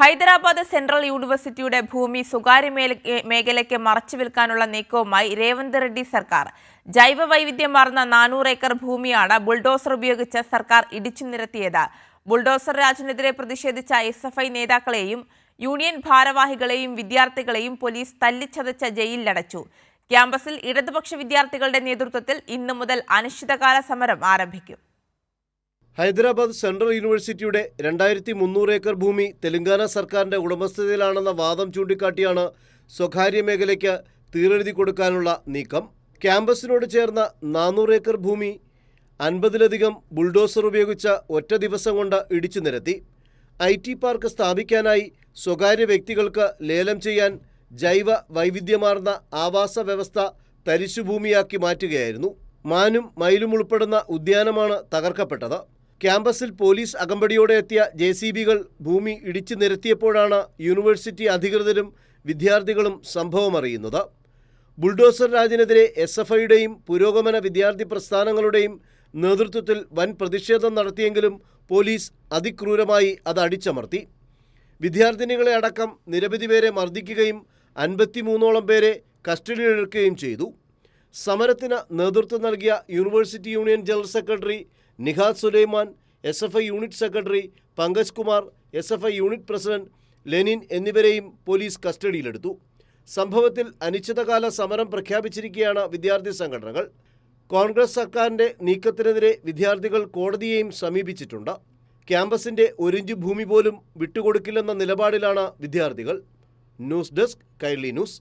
Hyderabad central യൂണിവേഴ്സിറ്റിയുടെ ഭൂമി സ്വകാര്യ മേഖലയ്ക്ക് മറച്ചു വിൽക്കാനുള്ള നീക്കവുമായി രേവന്ത് റെഡ്ഡി സർക്കാർ. ജൈവ വൈവിധ്യമാർന്ന നാനൂറ് ഏക്കർ ഭൂമിയാണ് ബുൾഡോസർ ഉപയോഗിച്ച് സർക്കാർ ഇടിച്ചു നിരത്തിയത്. ബുൾഡോസർ രാജിനെതിരെ പ്രതിഷേധിച്ച എസ് എഫ് ഐ നേതാക്കളെയും യൂണിയൻ ഭാരവാഹികളെയും വിദ്യാർത്ഥികളെയും പോലീസ് തല്ലിച്ചതച്ച ജയിലിലടച്ചു. ക്യാമ്പസിൽ ഇടതുപക്ഷ വിദ്യാർത്ഥികളുടെ നേതൃത്വത്തിൽ ഇന്നു മുതൽ അനിശ്ചിതകാല സമരം ആരംഭിക്കും. ഹൈദരാബാദ് സെൻട്രൽ യൂണിവേഴ്സിറ്റിയുടെ രണ്ടായിരത്തി മുന്നൂറ് ഏക്കർ ഭൂമി തെലങ്കാന സർക്കാരിന്റെ ഉടമസ്ഥതയിലാണെന്ന വാദം ചൂണ്ടിക്കാട്ടിയാണ് സ്വകാര്യ മേഖലയ്ക്ക് തീരെഴുതി കൊടുക്കാനുള്ള നീക്കം. ക്യാമ്പസിനോട് ചേർന്ന നാനൂറ് ഏക്കർ ഭൂമി അൻപതിലധികം ബുൾഡോസർ ഉപയോഗിച്ച ഒറ്റ ദിവസം കൊണ്ട് ഇടിച്ചു നിരത്തി. ഐ ടി പാർക്ക് സ്ഥാപിക്കാനായി സ്വകാര്യ വ്യക്തികൾക്ക് ലേലം ചെയ്യാൻ ജൈവ വൈവിധ്യമാർന്ന ആവാസ വ്യവസ്ഥ തരിശുഭൂമിയാക്കി മാറ്റുകയായിരുന്നു. മാനും മയിലും ഉൾപ്പെടുന്ന ഉദ്യാനമാണ് തകർക്കപ്പെട്ടത്. ക്യാമ്പസിൽ പോലീസ് അകമ്പടിയോടെ എത്തിയ ജെ സി ബികൾ ഭൂമി ഇടിച്ചു നിരത്തിയപ്പോഴാണ് യൂണിവേഴ്സിറ്റി അധികൃതരും വിദ്യാർത്ഥികളും സംഭവം അറിയുന്നത്. ബുൾഡോസർ രാജിനെതിരെ എസ് എഫ് ഐയുടെയും പുരോഗമന വിദ്യാർത്ഥി പ്രസ്ഥാനങ്ങളുടെയും നേതൃത്വത്തിൽ വൻ പ്രതിഷേധം നടത്തിയെങ്കിലും പോലീസ് അതിക്രൂരമായി അത് അടിച്ചമർത്തി. വിദ്യാർത്ഥിനികളെ അടക്കം നിരവധി പേരെ മർദ്ദിക്കുകയും അൻപത്തിമൂന്നോളം പേരെ കസ്റ്റഡിയിലെടുക്കുകയും ചെയ്തു. സമരത്തിന് നേതൃത്വം നൽകിയ university union general secretary Nihad Sulaiman S F I unit secretary Pankaj Kumar S F I unit president Lenin എന്നിവരെയും പോലീസ് കസ്റ്റഡിയിലെടുത്തു. സംഭവത്തിൽ അനിശ്ചിതകാല സമരം പ്രഖ്യാപിച്ചിരിക്കുകയാണ് വിദ്യാർത്ഥി സംഘടനകൾ. കോൺഗ്രസ് സർക്കാരിന്റെ നീക്കത്തിനെതിരെ വിദ്യാർത്ഥികൾ കോടതിയെയും സമീപിച്ചിട്ടുണ്ട്. ക്യാമ്പസിന്റെ ഒരിഞ്ച് ഭൂമി പോലും വിട്ടുകൊടുക്കില്ലെന്ന നിലപാടിലാണ് വിദ്യാർത്ഥികൾ. News desk Kairali news.